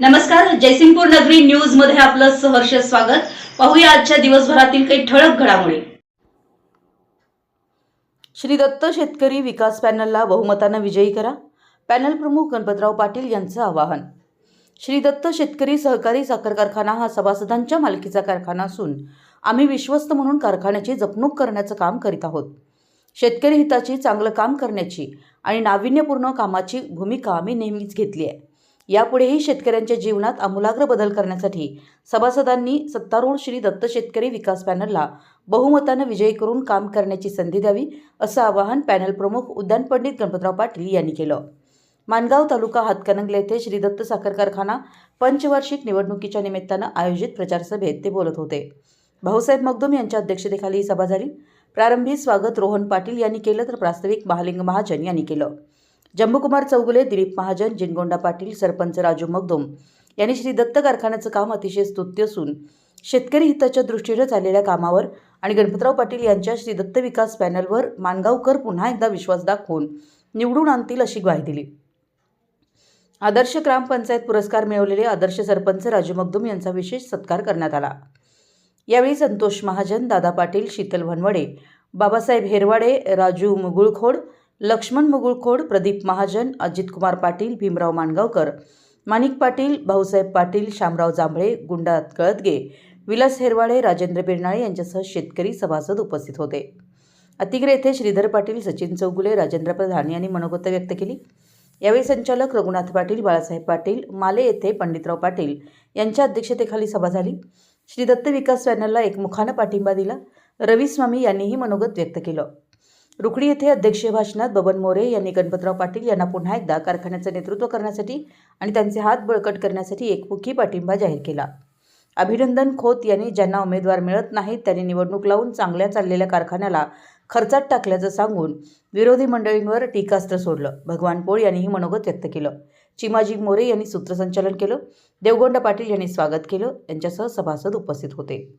नमस्कार जयसिंगपूर नगरी न्यूजमध्ये आपलं सहर्ष स्वागत. पाहूया आजच्या दिवसभरातील काही ठळक घडामोडी. श्री दत्त शेतकरी विकास पॅनलला बहुमतानं विजयी करा. पॅनल प्रमुख गणपतराव पाटील यांचं आवाहन. श्री दत्त शेतकरी सहकारी साखर कारखाना हा सभासदांच्या मालकीचा कारखाना असून आम्ही विश्वस्त म्हणून कारखान्याची जपणूक करण्याचं काम करीत आहोत. शेतकरी हिताची चांगलं काम करण्याची आणि नाविन्यपूर्ण कामाची भूमिका आम्ही नेहमीच घेतली आहे. यापुढेही शेतकऱ्यांच्या जीवनात आमूलाग्र बदल करण्यासाठी सभासदांनी सत्तारूढ श्री दत्त शेतकरी विकास पॅनलला बहुमतानं विजयी करून काम करण्याची संधी द्यावी असं आवाहन पॅनल प्रमुख उद्यान पंडित गणपतराव पाटील यांनी केलं. मानगाव तालुका हातकणंगले येथे श्री दत्त साखर कारखाना पंचवार्षिक निवडणुकीच्या निमित्तानं आयोजित प्रचारसभेत ते बोलत होते. भाऊसाहेब मगदुम यांच्या अध्यक्षतेखाली ही सभा झाली. प्रारंभी स्वागत रोहन पाटील यांनी केलं तर प्रास्ताविक महालिंग महाजन यांनी केलं. जम्बूकुमार चौगुले दिलीप महाजन जिनगोंडा पाटील सरपंच राजू मगदोम यांनी श्री दत्त कारखान्याचं काम अतिशय स्तुत्य असून शेतकरी हिताच्या दृष्टीनं चाललेल्या कामावर आणि गणपतराव पाटील यांच्या श्री दत्त विकास पॅनलवर मानगावकर पुन्हा एकदा विश्वास दाखवून निवडून आणतील अशी ग्वाही दिली. आदर्श ग्रामपंचायत पुरस्कार मिळवलेले आदर्श सरपंच राजू मगदुम यांचा विशेष सत्कार करण्यात आला. यावेळी संतोष महाजन दादा पाटील शीतल भनवडे बाबासाहेब हेरवाडे राजू मुगुळखोड लक्ष्मण मुगुळखोड प्रदीप महाजन अजितकुमार पाटील भीमराव माणगावकर माणिक पाटील भाऊसाहेब पाटील शामराव जांभळे गुंडात कळदगे विलास हेरवाडे राजेंद्र बिरनाळे यांच्यासह शेतकरी सभासद उपस्थित होते. अतिग्रे येथे श्रीधर पाटील सचिन चौगुले राजेंद्र प्रधान यांनी मनोगत व्यक्त केली. यावेळी संचालक रघुनाथ पाटील बाळासाहेब पाटील माले येथे पंडितराव पाटील यांच्या अध्यक्षतेखाली सभा झाली. श्री दत्त विकास पॅनलला एकमुखानं पाठिंबा दिला. रवी स्वामी यांनीही मनोगत व्यक्त केलं. रुकडी येथे अध्यक्षीय भाषणात बबन मोरे यांनी गणपतराव पाटील यांना पुन्हा एकदा कारखान्याचं नेतृत्व करण्यासाठी आणि त्यांचे हात बळकट करण्यासाठी एकमुखी पाठिंबा जाहीर केला. अभिनंदन खोत यांनी ज्यांना उमेदवार मिळत नाहीत त्यांनी निवडणूक लावून चांगल्या चाललेल्या कारखान्याला खर्चात टाकल्याचं सांगून विरोधी मंडळींवर टीकास्त्र सोडलं. भगवान पोळ यांनीही मनोगत व्यक्त केलं. चिमाजी मोरे यांनी सूत्रसंचालन केलं. देवगोंडा पाटील यांनी स्वागत केलं. यांच्यासह सभासद उपस्थित होते.